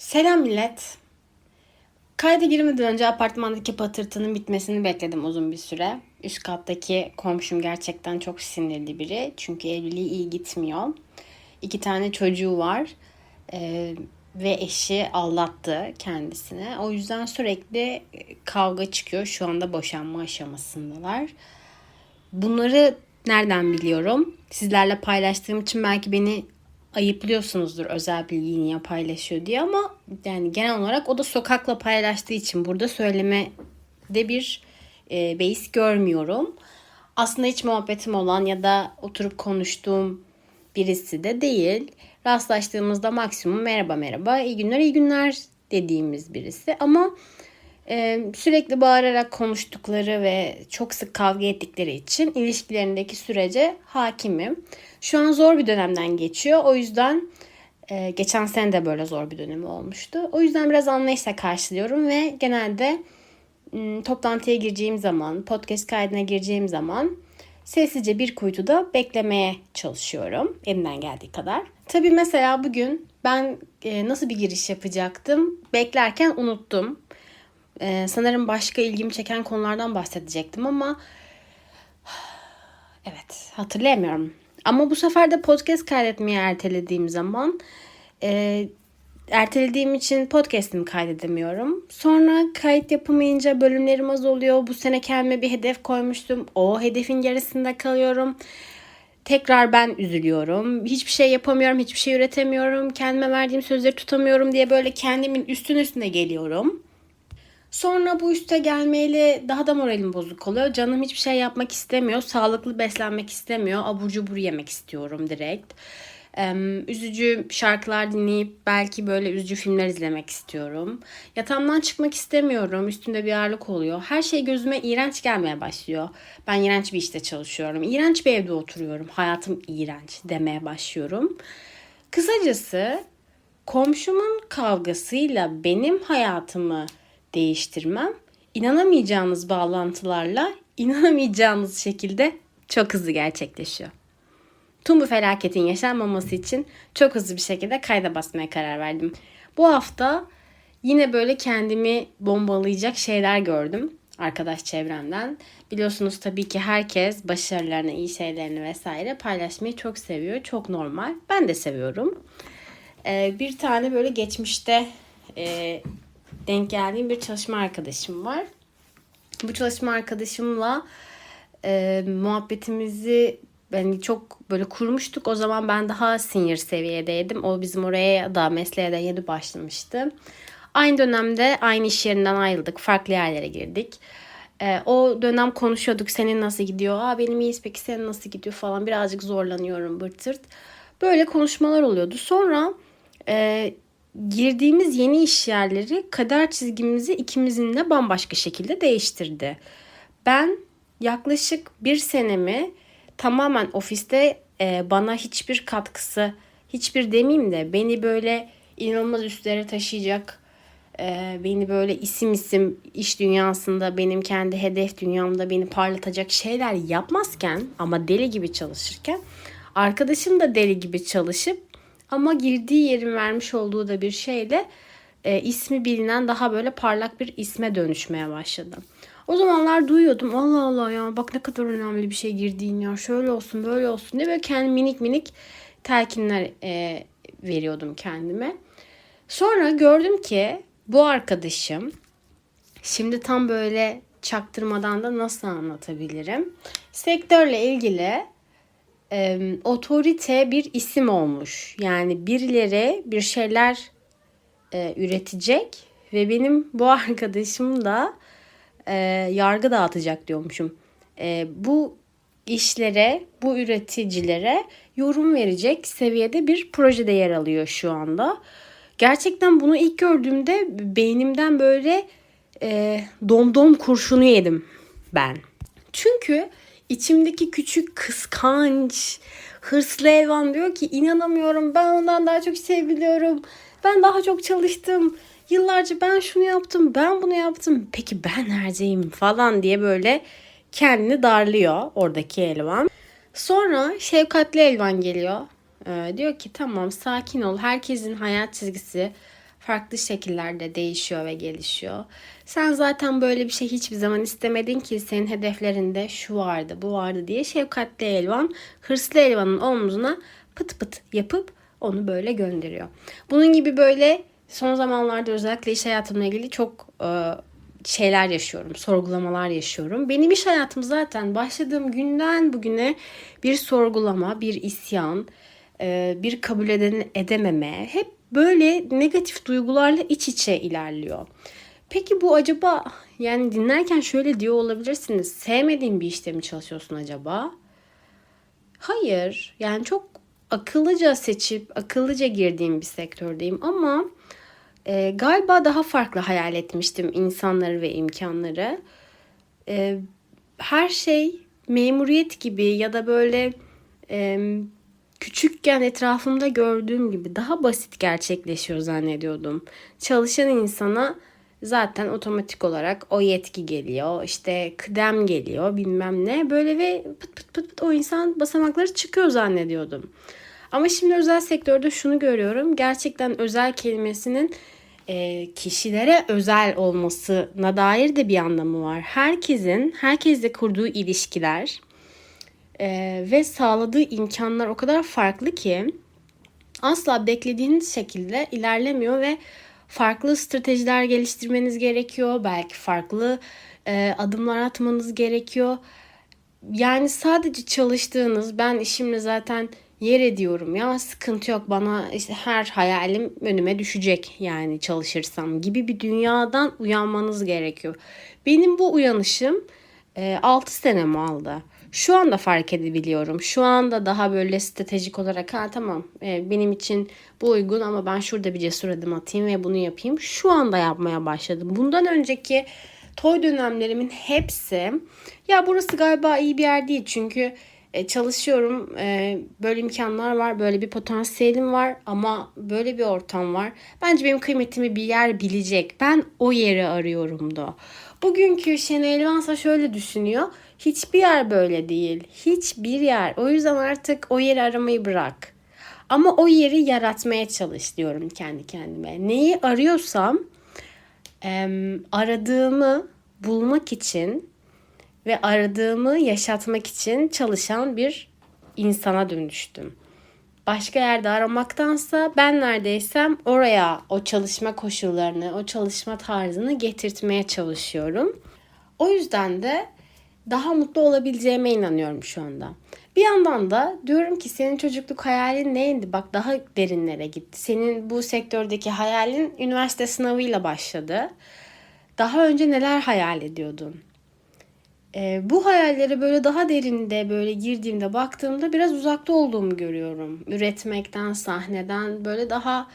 Selam millet. Kayda girmeden önce apartmandaki patırtının bitmesini bekledim uzun bir süre. Üst kattaki komşum gerçekten çok sinirli biri. Çünkü evliliği iyi gitmiyor. İki tane çocuğu var. Ee, ve eşi aldattı kendisine. O yüzden sürekli kavga çıkıyor. Şu anda boşanma aşamasındalar. Bunları nereden biliyorum? Sizlerle paylaştığım için belki beni ayıplıyorsunuzdur özel bilgiyi niye paylaşıyor diye ama yani genel olarak o da sokakla paylaştığı için burada söyleme de bir e, beis görmüyorum. Aslında hiç muhabbetim olan ya da oturup konuştuğum birisi de değil. Rastlaştığımızda maksimum merhaba merhaba iyi günler iyi günler dediğimiz birisi ama e, sürekli bağırarak konuştukları ve çok sık kavga ettikleri için ilişkilerindeki sürece hakimim. Şu an zor bir dönemden geçiyor. O yüzden e, geçen sene de böyle zor bir dönemi olmuştu. O yüzden biraz anlayışla karşılıyorum ve genelde toplantıya gireceğim zaman, podcast kaydına gireceğim zaman sessizce bir kuytuda beklemeye çalışıyorum elimden geldiği kadar. Tabii mesela bugün ben e, nasıl bir giriş yapacaktım beklerken unuttum. E, sanırım başka ilgimi çeken konulardan bahsedecektim ama evet hatırlayamıyorum. Ama bu sefer de podcast kaydetmeyi ertelediğim zaman e, ertelediğim için podcast'imi kaydedemiyorum. Sonra kayıt yapamayınca bölümlerim az oluyor. Bu sene kendime bir hedef koymuştum. O hedefin gerisinde kalıyorum. Tekrar ben üzülüyorum. Hiçbir şey yapamıyorum, hiçbir şey üretemiyorum. Kendime verdiğim sözleri tutamıyorum diye böyle kendimin üstün üstüne geliyorum. Sonra bu üste gelmeyle daha da moralim bozuk oluyor. Canım hiçbir şey yapmak istemiyor. Sağlıklı beslenmek istemiyor. Abur cubur yemek istiyorum direkt. Üzücü şarkılar dinleyip belki böyle üzücü filmler izlemek istiyorum. Yatağımdan çıkmak istemiyorum. Üstümde bir ağırlık oluyor. Her şey gözüme iğrenç gelmeye başlıyor. Ben iğrenç bir işte çalışıyorum. İğrenç bir evde oturuyorum. Hayatım iğrenç demeye başlıyorum. Kısacası komşumun kavgasıyla benim hayatımı değiştirmem inanamayacağınız bağlantılarla inanamayacağınız şekilde çok hızlı gerçekleşiyor. Tüm bu felaketin yaşanmaması için çok hızlı bir şekilde kayda basmaya karar verdim. Bu hafta yine böyle kendimi bombalayacak şeyler gördüm arkadaş çevremden. Biliyorsunuz tabii ki herkes başarılarını, iyi şeylerini vesaire paylaşmayı çok seviyor. Çok normal. Ben de seviyorum. Ee, bir tane böyle geçmişte e, denk geldiğim bir çalışma arkadaşım var. Bu çalışma arkadaşımla e, muhabbetimizi yani çok böyle kurmuştuk. O zaman ben daha senior seviyedeydim. O bizim oraya da mesleğe de yeni başlamıştı. Aynı dönemde aynı iş yerinden ayrıldık. Farklı yerlere girdik. E, o dönem konuşuyorduk. Senin nasıl gidiyor? Aa benim iyiyiz peki senin nasıl gidiyor falan. Birazcık zorlanıyorum bırtırt. Böyle konuşmalar oluyordu. Sonra e, girdiğimiz yeni iş yerleri kader çizgimizi ikimizin de bambaşka şekilde değiştirdi. Ben yaklaşık bir senemi tamamen ofiste e, bana hiçbir katkısı, hiçbir demeyeyim de beni böyle inanılmaz üstlere taşıyacak, e, beni böyle isim isim iş dünyasında, benim kendi hedef dünyamda beni parlatacak şeyler yapmazken ama deli gibi çalışırken arkadaşım da deli gibi çalışıp ama girdiği yerin vermiş olduğu da bir şeyle e, ismi bilinen daha böyle parlak bir isme dönüşmeye başladı. O zamanlar duyuyordum Allah Allah ya bak ne kadar önemli bir şey girdiğin ya şöyle olsun böyle olsun diye böyle kendi minik minik telkinler e, veriyordum kendime. Sonra gördüm ki bu arkadaşım şimdi tam böyle çaktırmadan da nasıl anlatabilirim? Sektörle ilgili e, otorite bir isim olmuş. Yani birileri bir şeyler e, üretecek ve benim bu arkadaşım da e, yargı dağıtacak diyormuşum. E, bu işlere, bu üreticilere yorum verecek seviyede bir projede yer alıyor şu anda. Gerçekten bunu ilk gördüğümde beynimden böyle e, domdom kurşunu yedim ben. Çünkü içimdeki küçük kıskanç, hırslı Elvan diyor ki inanamıyorum ben ondan daha çok seviliyorum. Ben daha çok çalıştım. Yıllarca ben şunu yaptım, ben bunu yaptım. Peki ben neredeyim falan diye böyle kendini darlıyor oradaki Elvan. Sonra şefkatli Elvan geliyor. Ee, diyor ki tamam sakin ol. Herkesin hayat çizgisi farklı şekillerde değişiyor ve gelişiyor. Sen zaten böyle bir şey hiçbir zaman istemedin ki senin hedeflerinde şu vardı, bu vardı diye şefkatli elvan, hırslı elvanın omzuna pıt pıt yapıp onu böyle gönderiyor. Bunun gibi böyle son zamanlarda özellikle iş hayatımla ilgili çok e, şeyler yaşıyorum, sorgulamalar yaşıyorum. Benim iş hayatım zaten başladığım günden bugüne bir sorgulama, bir isyan, e, bir kabul eden, edememe, hep böyle negatif duygularla iç içe ilerliyor. Peki bu acaba yani dinlerken şöyle diyor olabilirsiniz. Sevmediğin bir işte mi çalışıyorsun acaba? Hayır. Yani çok akıllıca seçip akıllıca girdiğim bir sektördeyim ama e, galiba daha farklı hayal etmiştim insanları ve imkanları. E, her şey memuriyet gibi ya da böyle e, küçükken etrafımda gördüğüm gibi daha basit gerçekleşiyor zannediyordum. Çalışan insana zaten otomatik olarak o yetki geliyor. işte kıdem geliyor bilmem ne. Böyle ve pıt pıt pıt pıt o insan basamakları çıkıyor zannediyordum. Ama şimdi özel sektörde şunu görüyorum. Gerçekten özel kelimesinin e, kişilere özel olmasına dair de bir anlamı var. Herkesin, herkesle kurduğu ilişkiler e, ve sağladığı imkanlar o kadar farklı ki asla beklediğiniz şekilde ilerlemiyor ve farklı stratejiler geliştirmeniz gerekiyor. Belki farklı e, adımlar atmanız gerekiyor. Yani sadece çalıştığınız, ben işimle zaten yer ediyorum ya sıkıntı yok bana işte her hayalim önüme düşecek yani çalışırsam gibi bir dünyadan uyanmanız gerekiyor. Benim bu uyanışım e, 6 senemi aldı. Şu anda fark edebiliyorum. Şu anda daha böyle stratejik olarak ha tamam e, benim için bu uygun ama ben şurada bir cesur adım atayım ve bunu yapayım. Şu anda yapmaya başladım. Bundan önceki toy dönemlerimin hepsi ya burası galiba iyi bir yer değil çünkü e, çalışıyorum. E, böyle imkanlar var, böyle bir potansiyelim var ama böyle bir ortam var. Bence benim kıymetimi bir yer bilecek. Ben o yeri arıyorum da. Bugünkü Şenay Elvansa şöyle düşünüyor. Hiçbir yer böyle değil. Hiçbir yer. O yüzden artık o yeri aramayı bırak. Ama o yeri yaratmaya çalış diyorum kendi kendime. Neyi arıyorsam e, aradığımı bulmak için ve aradığımı yaşatmak için çalışan bir insana dönüştüm. Başka yerde aramaktansa ben neredeysem oraya o çalışma koşullarını, o çalışma tarzını getirtmeye çalışıyorum. O yüzden de daha mutlu olabileceğime inanıyorum şu anda. Bir yandan da diyorum ki senin çocukluk hayalin neydi? Bak daha derinlere gitti. Senin bu sektördeki hayalin üniversite sınavıyla başladı. Daha önce neler hayal ediyordun? E, bu hayallere böyle daha derinde böyle girdiğimde baktığımda biraz uzakta olduğumu görüyorum. Üretmekten, sahneden böyle daha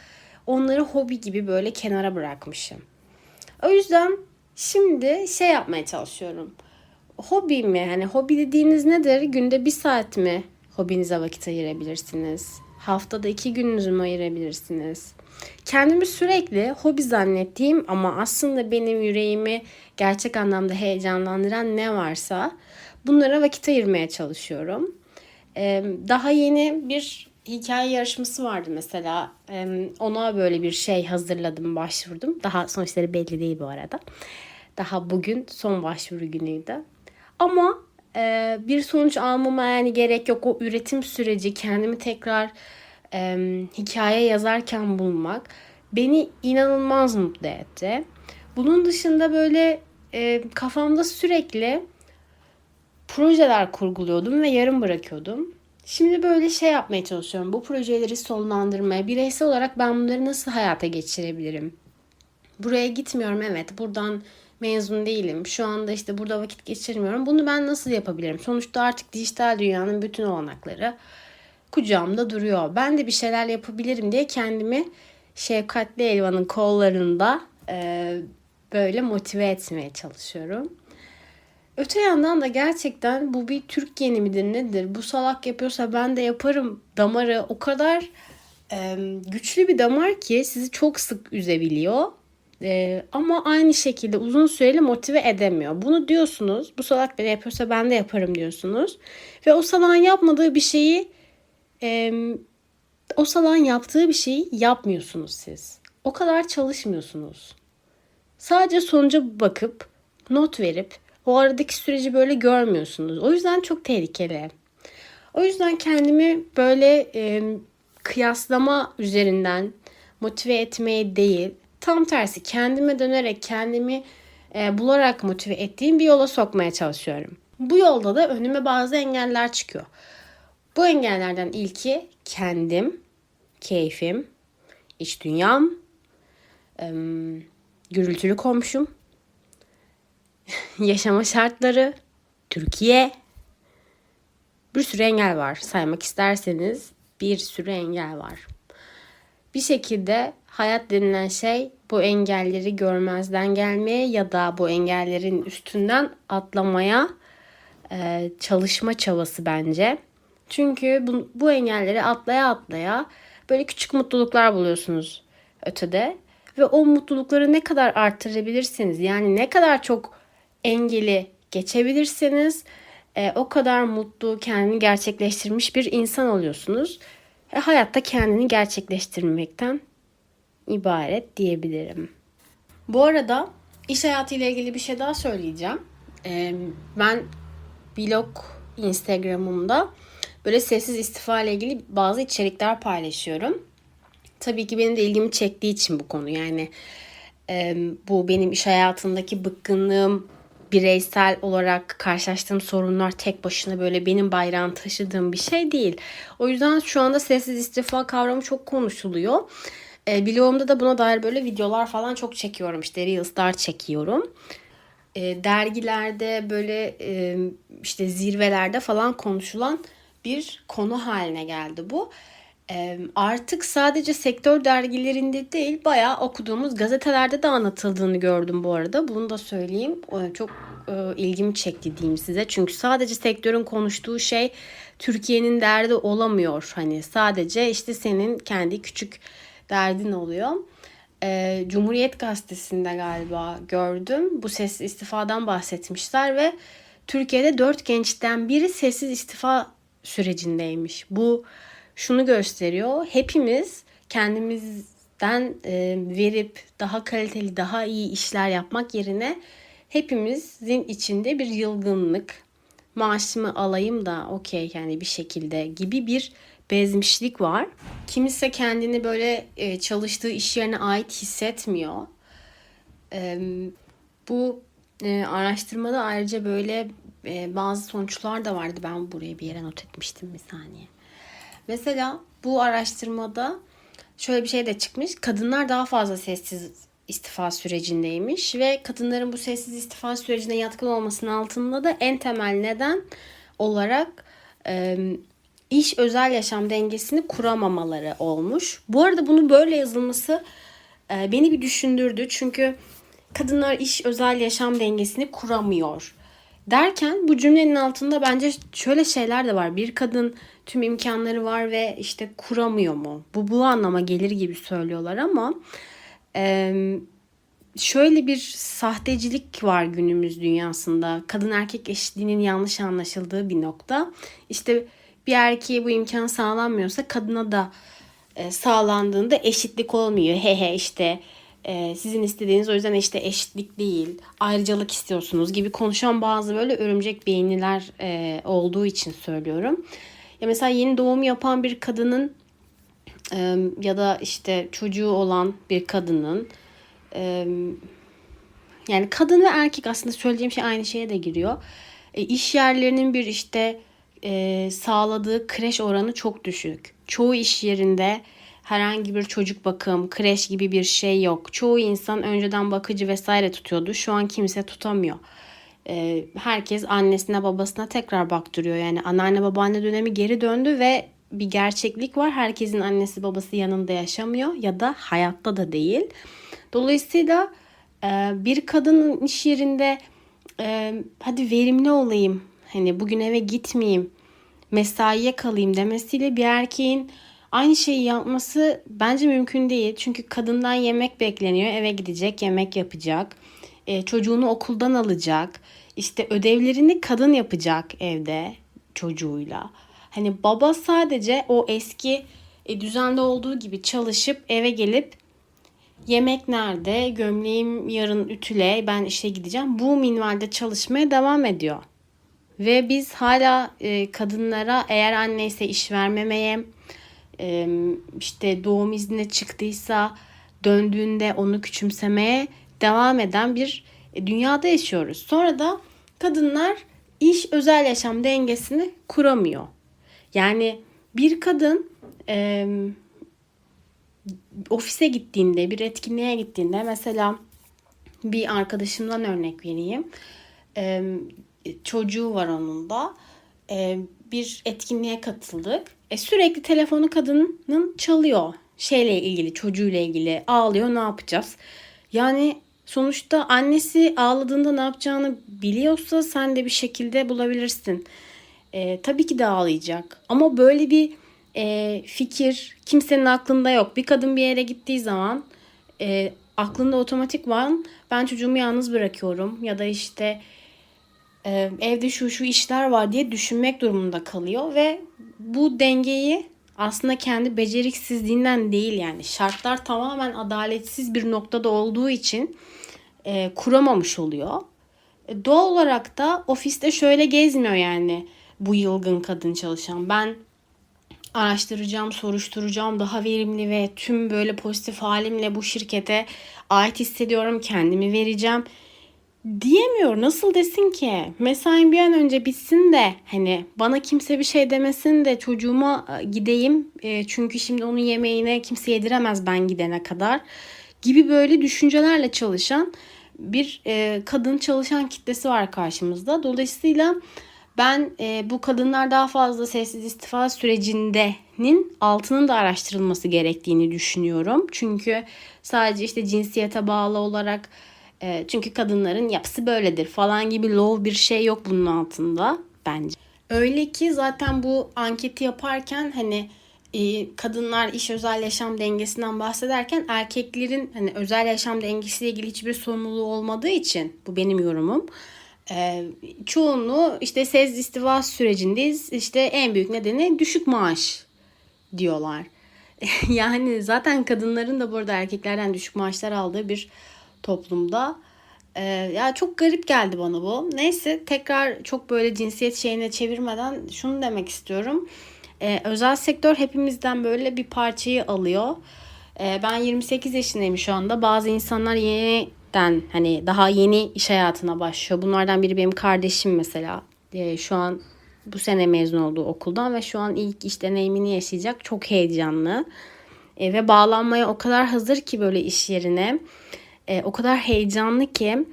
onları hobi gibi böyle kenara bırakmışım. O yüzden şimdi şey yapmaya çalışıyorum. Hobi mi? Hani hobi dediğiniz nedir? Günde bir saat mi hobinize vakit ayırabilirsiniz? Haftada iki gününüzü mü ayırabilirsiniz? Kendimi sürekli hobi zannettiğim ama aslında benim yüreğimi gerçek anlamda heyecanlandıran ne varsa bunlara vakit ayırmaya çalışıyorum. Daha yeni bir hikaye yarışması vardı mesela. Ona böyle bir şey hazırladım, başvurdum. Daha sonuçları belli değil bu arada. Daha bugün son başvuru günüydü. Ama bir sonuç almama yani gerek yok. O üretim süreci kendimi tekrar e, hikaye yazarken bulmak beni inanılmaz mutlu etti. Bunun dışında böyle e, kafamda sürekli projeler kurguluyordum ve yarım bırakıyordum. Şimdi böyle şey yapmaya çalışıyorum. Bu projeleri sonlandırmaya, bireysel olarak ben bunları nasıl hayata geçirebilirim? Buraya gitmiyorum evet. Buradan mezun değilim. Şu anda işte burada vakit geçirmiyorum. Bunu ben nasıl yapabilirim? Sonuçta artık dijital dünyanın bütün olanakları kucağımda duruyor. Ben de bir şeyler yapabilirim diye kendimi şefkatli Elvan'ın kollarında e, böyle motive etmeye çalışıyorum. Öte yandan da gerçekten bu bir Türk yeni midir nedir? Bu salak yapıyorsa ben de yaparım damarı o kadar e, güçlü bir damar ki sizi çok sık üzebiliyor. E, ama aynı şekilde uzun süreli motive edemiyor. Bunu diyorsunuz. Bu salak beni yapıyorsa ben de yaparım diyorsunuz. Ve o salağın yapmadığı bir şeyi e, o salağın yaptığı bir şeyi yapmıyorsunuz siz. o kadar çalışmıyorsunuz. Sadece sonuca bakıp not verip o aradaki süreci böyle görmüyorsunuz. O yüzden çok tehlikeli. O yüzden kendimi böyle e, kıyaslama üzerinden motive etmeye değil, tam tersi kendime dönerek kendimi e, bularak motive ettiğim bir yola sokmaya çalışıyorum. Bu yolda da önüme bazı engeller çıkıyor. Bu engellerden ilki kendim, keyfim, iç dünyam, gürültülü komşum, yaşama şartları, Türkiye. Bir sürü engel var. Saymak isterseniz bir sürü engel var. Bir şekilde hayat denilen şey bu engelleri görmezden gelmeye ya da bu engellerin üstünden atlamaya çalışma çabası bence. Çünkü bu, bu engelleri atlaya atlaya böyle küçük mutluluklar buluyorsunuz ötede. Ve o mutlulukları ne kadar arttırabilirsiniz yani ne kadar çok engeli geçebilirseniz e, o kadar mutlu, kendini gerçekleştirmiş bir insan oluyorsunuz. E, hayatta kendini gerçekleştirmekten ibaret diyebilirim. Bu arada iş hayatıyla ilgili bir şey daha söyleyeceğim. E, ben blog Instagram'ımda böyle sessiz istifa ile ilgili bazı içerikler paylaşıyorum. Tabii ki benim de ilgimi çektiği için bu konu. Yani e, bu benim iş hayatındaki bıkkınlığım, bireysel olarak karşılaştığım sorunlar tek başına böyle benim bayrağını taşıdığım bir şey değil. O yüzden şu anda sessiz istifa kavramı çok konuşuluyor. E, blogumda da buna dair böyle videolar falan çok çekiyorum. İşte Reels'lar çekiyorum. E, dergilerde böyle e, işte zirvelerde falan konuşulan bir konu haline geldi bu. Artık sadece sektör dergilerinde değil bayağı okuduğumuz gazetelerde de anlatıldığını gördüm bu arada. Bunu da söyleyeyim. Çok ilgimi çekti diyeyim size. Çünkü sadece sektörün konuştuğu şey Türkiye'nin derdi olamıyor. Hani sadece işte senin kendi küçük derdin oluyor. Cumhuriyet Gazetesi'nde galiba gördüm. Bu sessiz istifadan bahsetmişler ve Türkiye'de dört gençten biri sessiz istifa sürecindeymiş. Bu şunu gösteriyor. Hepimiz kendimizden e, verip daha kaliteli, daha iyi işler yapmak yerine hepimizin içinde bir yılgınlık, maaşımı alayım da okey yani bir şekilde gibi bir bezmişlik var. Kimse kendini böyle e, çalıştığı iş yerine ait hissetmiyor. E, bu araştırmada ayrıca böyle e, bazı sonuçlar da vardı. Ben buraya bir yere not etmiştim bir saniye. Mesela bu araştırmada şöyle bir şey de çıkmış. Kadınlar daha fazla sessiz istifa sürecindeymiş ve kadınların bu sessiz istifa sürecine yatkın olmasının altında da en temel neden olarak e, iş özel yaşam dengesini kuramamaları olmuş. Bu arada bunu böyle yazılması e, beni bir düşündürdü. Çünkü kadınlar iş özel yaşam dengesini kuramıyor. Derken bu cümlenin altında bence şöyle şeyler de var. Bir kadın tüm imkanları var ve işte kuramıyor mu? Bu bu anlama gelir gibi söylüyorlar ama şöyle bir sahtecilik var günümüz dünyasında. Kadın erkek eşitliğinin yanlış anlaşıldığı bir nokta. İşte bir erkeğe bu imkan sağlanmıyorsa kadına da sağlandığında eşitlik olmuyor. He he işte e, sizin istediğiniz o yüzden işte eşitlik değil ayrıcalık istiyorsunuz gibi konuşan bazı böyle örümcek beyinliler e, olduğu için söylüyorum. Ya mesela yeni doğum yapan bir kadının e, ya da işte çocuğu olan bir kadının e, yani kadın ve erkek aslında söyleyeceğim şey aynı şeye de giriyor. E, iş yerlerinin bir işte e, sağladığı kreş oranı çok düşük. Çoğu iş yerinde herhangi bir çocuk bakım, kreş gibi bir şey yok. Çoğu insan önceden bakıcı vesaire tutuyordu. Şu an kimse tutamıyor. Ee, herkes annesine babasına tekrar baktırıyor. Yani anneanne babaanne dönemi geri döndü ve bir gerçeklik var. Herkesin annesi babası yanında yaşamıyor ya da hayatta da değil. Dolayısıyla e, bir kadının iş yerinde e, hadi verimli olayım, hani bugün eve gitmeyeyim, mesaiye kalayım demesiyle bir erkeğin aynı şeyi yapması bence mümkün değil. Çünkü kadından yemek bekleniyor. Eve gidecek, yemek yapacak. E, çocuğunu okuldan alacak. İşte ödevlerini kadın yapacak evde çocuğuyla. Hani baba sadece o eski e, düzende olduğu gibi çalışıp eve gelip yemek nerede, gömleğim yarın ütüle, ben işe gideceğim. Bu minvalde çalışmaya devam ediyor. Ve biz hala e, kadınlara eğer anneyse iş vermemeye, işte doğum iznine çıktıysa döndüğünde onu küçümsemeye devam eden bir e, dünyada yaşıyoruz. Sonra da kadınlar iş özel yaşam dengesini kuramıyor. Yani bir kadın e, ofise gittiğinde, bir etkinliğe gittiğinde mesela bir arkadaşımdan örnek vereyim. E, çocuğu var onun da. E, bir etkinliğe katıldık. E, sürekli telefonu kadının çalıyor. Şeyle ilgili, çocuğuyla ilgili ağlıyor ne yapacağız? Yani sonuçta annesi ağladığında ne yapacağını biliyorsa sen de bir şekilde bulabilirsin. E, tabii ki de ağlayacak. Ama böyle bir e, fikir kimsenin aklında yok. Bir kadın bir yere gittiği zaman e, aklında otomatik var. Ben çocuğumu yalnız bırakıyorum ya da işte e, evde şu şu işler var diye düşünmek durumunda kalıyor ve bu dengeyi aslında kendi beceriksizliğinden değil yani şartlar tamamen adaletsiz bir noktada olduğu için e, kuramamış oluyor. E, doğal olarak da ofiste şöyle gezmiyor yani bu yılgın kadın çalışan. Ben araştıracağım, soruşturacağım, daha verimli ve tüm böyle pozitif halimle bu şirkete ait hissediyorum, kendimi vereceğim diyemiyor. Nasıl desin ki? Mesain bir an önce bitsin de hani bana kimse bir şey demesin de çocuğuma e, gideyim. E, çünkü şimdi onun yemeğine kimse yediremez ben gidene kadar gibi böyle düşüncelerle çalışan bir e, kadın çalışan kitlesi var karşımızda. Dolayısıyla ben e, bu kadınlar daha fazla sessiz istifa sürecinde'nin altının da araştırılması gerektiğini düşünüyorum. Çünkü sadece işte cinsiyete bağlı olarak e, çünkü kadınların yapısı böyledir falan gibi low bir şey yok bunun altında bence. Öyle ki zaten bu anketi yaparken hani e, kadınlar iş özel yaşam dengesinden bahsederken erkeklerin hani özel yaşam dengesiyle ilgili hiçbir sorumluluğu olmadığı için bu benim yorumum. E, çoğunluğu işte sez istiva sürecindeyiz. İşte en büyük nedeni düşük maaş diyorlar. yani zaten kadınların da burada erkeklerden düşük maaşlar aldığı bir toplumda. Ee, ya çok garip geldi bana bu. Neyse tekrar çok böyle cinsiyet şeyine çevirmeden şunu demek istiyorum. Ee, özel sektör hepimizden böyle bir parçayı alıyor. Ee, ben 28 yaşındayım şu anda. Bazı insanlar yeniden hani daha yeni iş hayatına başlıyor. Bunlardan biri benim kardeşim mesela. Ee, şu an bu sene mezun olduğu okuldan ve şu an ilk iş deneyimini yaşayacak. Çok heyecanlı. Ee, ve bağlanmaya o kadar hazır ki böyle iş yerine e, o kadar heyecanlı ki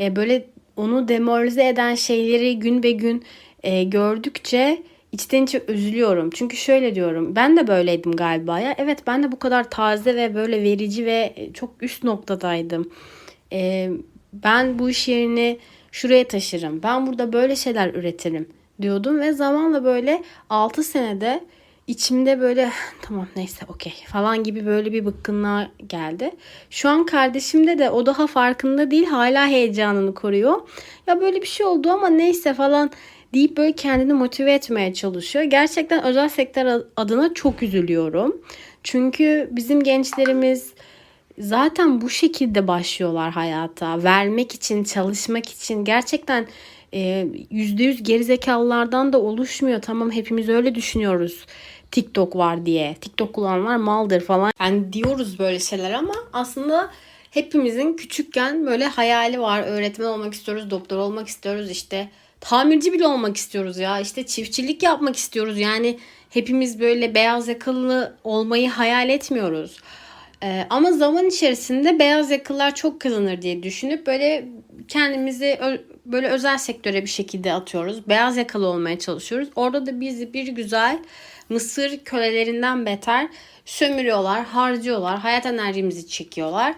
e, böyle onu demoralize eden şeyleri gün be gün e, gördükçe içten içe üzülüyorum. Çünkü şöyle diyorum ben de böyleydim galiba ya. Evet ben de bu kadar taze ve böyle verici ve çok üst noktadaydım. E, ben bu iş yerini şuraya taşırım. Ben burada böyle şeyler üretirim diyordum ve zamanla böyle 6 senede içimde böyle tamam neyse okey falan gibi böyle bir bıkkınlığa geldi. Şu an kardeşimde de o daha farkında değil hala heyecanını koruyor. Ya böyle bir şey oldu ama neyse falan deyip böyle kendini motive etmeye çalışıyor. Gerçekten özel sektör adına çok üzülüyorum. Çünkü bizim gençlerimiz zaten bu şekilde başlıyorlar hayata. Vermek için, çalışmak için gerçekten %100 gerizekalılardan da oluşmuyor. Tamam hepimiz öyle düşünüyoruz. TikTok var diye. TikTok kullananlar maldır falan. Yani diyoruz böyle şeyler ama aslında hepimizin küçükken böyle hayali var. Öğretmen olmak istiyoruz, doktor olmak istiyoruz işte. Tamirci bile olmak istiyoruz ya. İşte çiftçilik yapmak istiyoruz. Yani hepimiz böyle beyaz yakalı olmayı hayal etmiyoruz. Ee, ama zaman içerisinde beyaz yakalılar çok kazanır diye düşünüp böyle kendimizi böyle özel sektöre bir şekilde atıyoruz. Beyaz yakalı olmaya çalışıyoruz. Orada da bizi bir güzel Mısır kölelerinden beter sömürüyorlar, harcıyorlar, hayat enerjimizi çekiyorlar.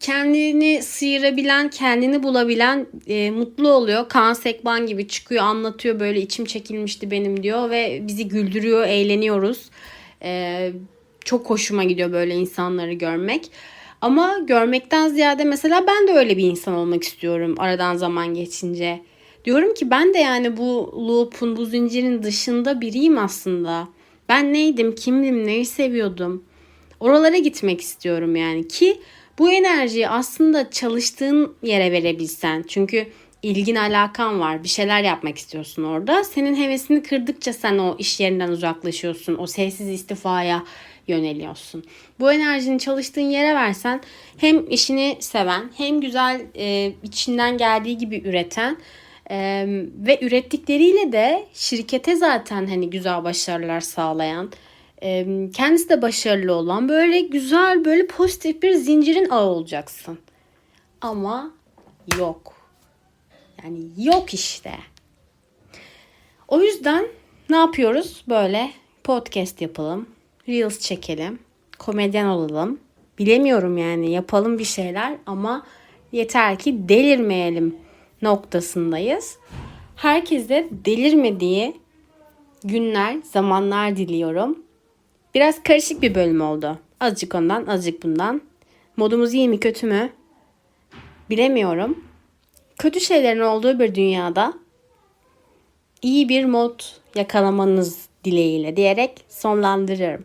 Kendini sıyırabilen, kendini bulabilen e, mutlu oluyor. Kaan Sekban gibi çıkıyor, anlatıyor böyle içim çekilmişti benim diyor ve bizi güldürüyor, eğleniyoruz. E, çok hoşuma gidiyor böyle insanları görmek. Ama görmekten ziyade mesela ben de öyle bir insan olmak istiyorum aradan zaman geçince. Diyorum ki ben de yani bu loop'un, bu zincirin dışında biriyim aslında. Ben neydim, kimdim, neyi seviyordum. Oralara gitmek istiyorum yani ki Bu enerjiyi aslında çalıştığın yere verebilsen. Çünkü ilgin alakan var. Bir şeyler yapmak istiyorsun orada. Senin hevesini kırdıkça sen o iş yerinden uzaklaşıyorsun. O sessiz istifaya yöneliyorsun. Bu enerjinin çalıştığın yere versen hem işini seven hem güzel e, içinden geldiği gibi üreten e, ve ürettikleriyle de şirkete zaten hani güzel başarılar sağlayan e, kendisi de başarılı olan böyle güzel böyle pozitif bir zincirin ağı olacaksın. Ama yok. Yani yok işte. O yüzden ne yapıyoruz? Böyle podcast yapalım. Reels çekelim. Komedyen olalım. Bilemiyorum yani yapalım bir şeyler ama yeter ki delirmeyelim noktasındayız. Herkese delirmediği günler, zamanlar diliyorum. Biraz karışık bir bölüm oldu. Azıcık ondan, azıcık bundan. Modumuz iyi mi, kötü mü? Bilemiyorum. Kötü şeylerin olduğu bir dünyada iyi bir mod yakalamanız dileğiyle diyerek sonlandırıyorum.